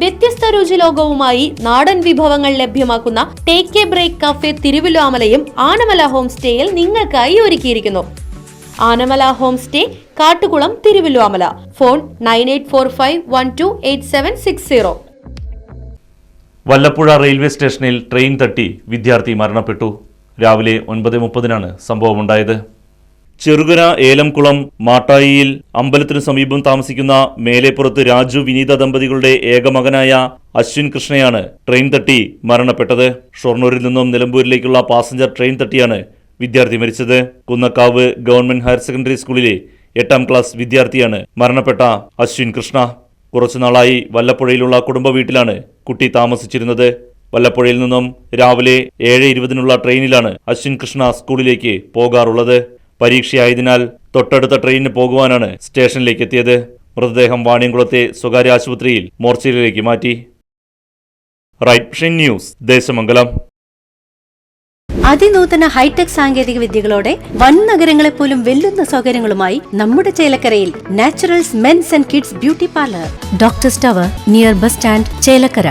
വ്യത്യസ്ത രുചിലോകവുമായി നാടൻ വിഭവങ്ങൾ ലഭ്യമാക്കുന്ന ടേക്ക് എ ബ്രേക്ക് കഫേ തിരുവിലാമലയും ആനമല ഹോം സ്റ്റേയിൽ നിങ്ങൾക്കായി ഒരുക്കിയിരിക്കുന്നു. Anamala home stay Kattukulam Thiruvilamala phone nine eight four five one two eight seven six zero. Vallappuzha railway സ്റ്റേഷനിൽ ട്രെയിൻ തട്ടി വിദ്യാർത്ഥി മരണപ്പെട്ടു. രാവിലെ ഒൻപത് മുപ്പതിനാണ് സംഭവമുണ്ടായത്. ചെറുകര ഏലംകുളം മാട്ടായിയിൽ അമ്പലത്തിനു സമീപം താമസിക്കുന്ന മേലേപ്പുറത്ത് രാജു വിനീത ദമ്പതികളുടെ ഏകമകനായ അശ്വിൻ കൃഷ്ണയാണ് ട്രെയിൻ തട്ടി മരണപ്പെട്ടത്. ഷൊർണൂരിൽ നിന്നും നിലമ്പൂരിലേക്കുള്ള പാസഞ്ചർ ട്രെയിൻ തട്ടിയാണ് വിദ്യാർത്ഥി മരിച്ചത്. കുന്നക്കാവ് ഗവൺമെന്റ് ഹയർ സെക്കൻഡറി സ്കൂളിലെ എട്ടാം ക്ലാസ് വിദ്യാർത്ഥിയാണ് മരണപ്പെട്ട അശ്വിൻ കൃഷ്ണ. കുറച്ചുനാളായി വല്ലപ്പുഴയിലുള്ള കുടുംബ വീട്ടിലാണ് കുട്ടി താമസിച്ചിരുന്നത്. വല്ലപ്പുഴയിൽ നിന്നും രാവിലെ ഏഴ് ഇരുപതിനുള്ള ട്രെയിനിലാണ് അശ്വിൻ കൃഷ്ണ സ്കൂളിലേക്ക് പോകാറുള്ളത്. പരീക്ഷയായതിനാൽ തൊട്ടടുത്ത ട്രെയിനിന് പോകുവാനാണ് സ്റ്റേഷനിലേക്ക് എത്തിയത് മൃതദേഹം വാണിയംകുളത്തെ സ്വകാര്യ ആശുപത്രിയിൽ മോർച്ചറിയിലേക്ക് മാറ്റി. Right news Desamangalam. അതിനൂതന ഹൈടെക് സാങ്കേതിക വിദ്യകളോടെ വൻ നഗരങ്ങളെ പോലും വെല്ലുന്ന സൗകര്യങ്ങളുമായി നമ്മുടെ ചേലക്കരയിൽ naturals men's and kids beauty parlour. Doctor സ്റ്റവർ near bus stand Chelakkara.